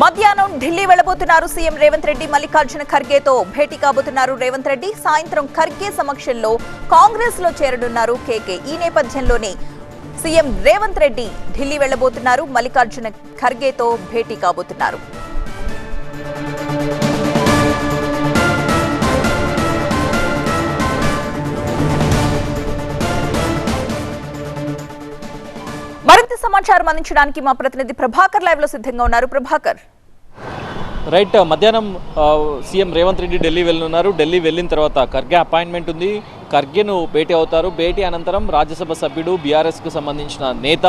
మధ్యాహ్నం ఢిల్లీ వెళ్ళబోతున్నారు సీఎం రేవంత్ రెడ్డి మల్లికార్జున ఖర్గేతో భేటీ కాబోతున్నారు రేవంత్ రెడ్డి. సాయంత్రం ఖర్గే సమక్షంలో కాంగ్రెస్లో చేరనున్నారు కేకే. ఈ నేపథ్యంలోనే సీఎం రేవంత్ రెడ్డి ఢిల్లీ వెళ్ళబోతున్నారు మల్లికార్జున ఖర్గేతో భేటీ కాబోతున్నారు. సమాచారం అందించడానికి మా ప్రతినిధి ప్రభాకర్ లైవ్లో సిద్ధంగా ఉన్నారు. ప్రభాకర్. రైట్ మధ్యాహ్నం సీఎం రేవంత్ రెడ్డి ఢిల్లీ వెళ్ళనున్నారు. ఢిల్లీ వెళ్ళిన తర్వాత ఖర్గే అపాయింట్మెంట్ ఉంది. ఖర్గేను భేటీ అవుతారు. భేటీ అనంతరం రాజ్యసభ సభ్యుడు బీఆర్ఎస్కు సంబంధించిన నేత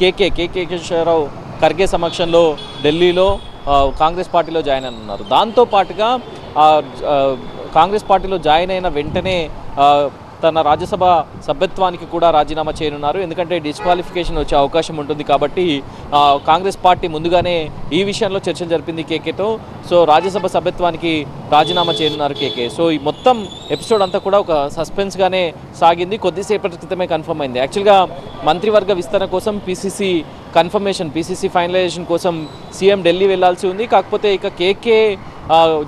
కేకే కేకే కేశవరావు ఖర్గే సమక్షంలో ఢిల్లీలో కాంగ్రెస్ పార్టీలో జాయిన్ అన్నారు దాంతో పాటుగా కాంగ్రెస్ పార్టీలో జాయిన్ అయిన వెంటనే తన రాజ్యసభ సభ్యత్వానికి కూడా రాజీనామా చేయనున్నారు. ఎందుకంటే డిస్క్వాలిఫికేషన్ వచ్చే అవకాశం ఉంటుంది కాబట్టి కాంగ్రెస్ పార్టీ ముందుగానే ఈ విషయంలో చర్చలు జరిపింది కేకేతో సో రాజ్యసభ సభ్యత్వానికి రాజీనామా చేయనున్నారు కేకే. సో ఈ మొత్తం ఎపిసోడ్ అంతా కూడా ఒక సస్పెన్స్గానే సాగింది. కొద్దిసేపటి క్రితమే కన్ఫర్మ్ అయింది. యాక్చువల్గా మంత్రివర్గ విస్తరణ కోసం పీసీసీ కన్ఫర్మేషన్ పీసీసీ ఫైనలైజేషన్ కోసం సీఎం ఢిల్లీ వెళ్ళాల్సి ఉంది. కాకపోతే ఇక కేకే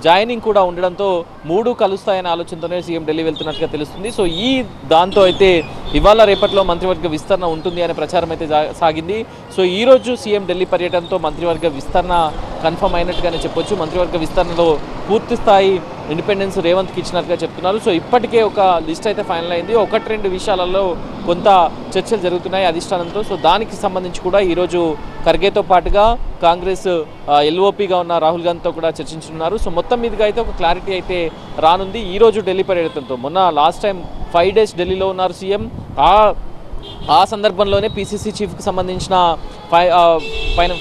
జాయినింగ్ కూడా ఉండడంతో మూడు కలుస్తాయనే ఆలోచనతోనే సీఎం ఢిల్లీ వెళ్తున్నట్టుగా తెలుస్తుంది. సో ఈ దాంతో అయితే ఇవాళ రేపట్లో మంత్రివర్గ విస్తరణ ఉంటుంది అనే ప్రచారం అయితే సాగింది. సో ఈ రోజు సీఎం ఢిల్లీ పర్యటనతో మంత్రివర్గ విస్తరణ కన్ఫర్మ్ అయినట్టుగానే చెప్పొచ్చు. మంత్రివర్గ విస్తరణలో పూర్తి స్థాయి ఇండిపెండెన్స్ రేవంత్కి ఇచ్చినట్టుగా చెప్తున్నారు. సో ఇప్పటికే ఒక లిస్ట్ అయితే ఫైనల్ అయింది. ఒకటి రెండు విషయాలలో కొంత చర్చలు జరుగుతున్నాయి అధిష్టానంతో. సో దానికి సంబంధించి కూడా ఈరోజు ఖర్గేతో పాటుగా కాంగ్రెస్ ఎల్ఓపిగా ఉన్న రాహుల్ గాంధీతో కూడా చర్చించున్నారు సో మొత్తం మీదుగా అయితే ఒక క్లారిటీ అయితే రానుంది. ఈరోజు ఢిల్లీ పర్యటనతో. మొన్న లాస్ట్ టైం ఫైవ్ డేస్ ఢిల్లీలో ఉన్నారు సీఎం. ఆ ఆ సందర్భంలోనే పీసీసీ చీఫ్కి సంబంధించిన ఫై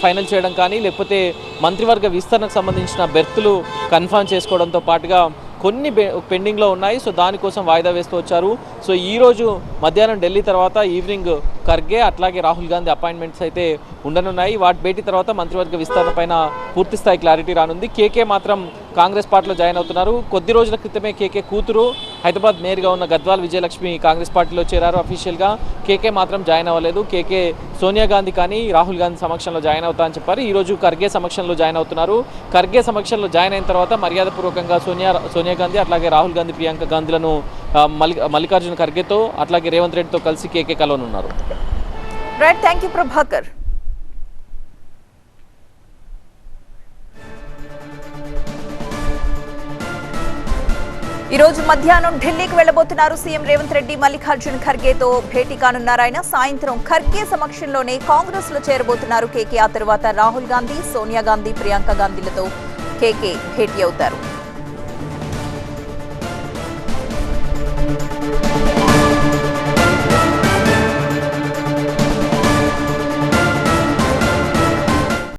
ఫైనల్ చేయడం కానీ లేకపోతే మంత్రివర్గ విస్తరణకు సంబంధించిన బెర్తులు కన్ఫర్మ్ చేసుకోవడంతో పాటుగా కొన్ని పెండింగ్లో ఉన్నాయి. సో దానికోసం వాయిదా వేస్తూ వచ్చారు. సో ఈ రోజు మధ్యాహ్నం ఢిల్లీ తర్వాత ఈవినింగ్ ఖర్గే అట్లాగే రాహుల్ గాంధీ అపాయింట్మెంట్స్ అయితే ఉండనున్నాయి. వాటి భేటీ తర్వాత మంత్రివర్గ విస్తరణ పైన పూర్తిస్థాయి క్లారిటీ రానుంది. కేకే మాత్రం కాంగ్రెస్ పార్టీలో జాయిన్ అవుతున్నారు. కొద్ది రోజుల క్రితమే కేకే కూతురు హైదరాబాద్ మేయర్గా ఉన్న గద్వాల్ విజయలక్ష్మి కాంగ్రెస్ పార్టీలో చేరారు అఫీషియల్గా. కేకే మాత్రం జాయిన్ అవ్వలేదు. కేకే సోనియా గాంధీ కానీ రాహుల్ గాంధీ సమక్షంలో జాయిన్ అవుతా అని చెప్పారు. ఈరోజు ఖర్గే సమక్షంలో జాయిన్ అవుతున్నారు. ఖర్గే సమక్షంలో జాయిన్ అయిన తర్వాత మర్యాదపూర్వకంగా సోనియా సోనియా గాంధీ అట్లాగే రాహుల్ గాంధీ ప్రియాంక గాంధీలను మల్లి మల్లికార్జున ఖర్గేతో అట్లాగే రేవంత్ రెడ్డితో కలిసి కేకే కలవనున్నారు. రైట్ థ్యాంక్ యూ ప్రభాకర్ ఈ రోజు మధ్యాహ్నం ఢిల్లీకి వెళ్ళబోతున్నారు సీఎం రేవంత్ రెడ్డి మల్లికార్జున్ ఖర్గేతో భేటీ కానున్నారాయన సాయంత్రం ఖర్గే సమక్షంలోనే కాంగ్రెస్లో చేరబోతున్నారు కేకే ఆ తరువాత రాహుల్ గాంధీ సోనియా గాంధీ ప్రియాంక గాంధీలతో కేకే భేటీ అవుతారు.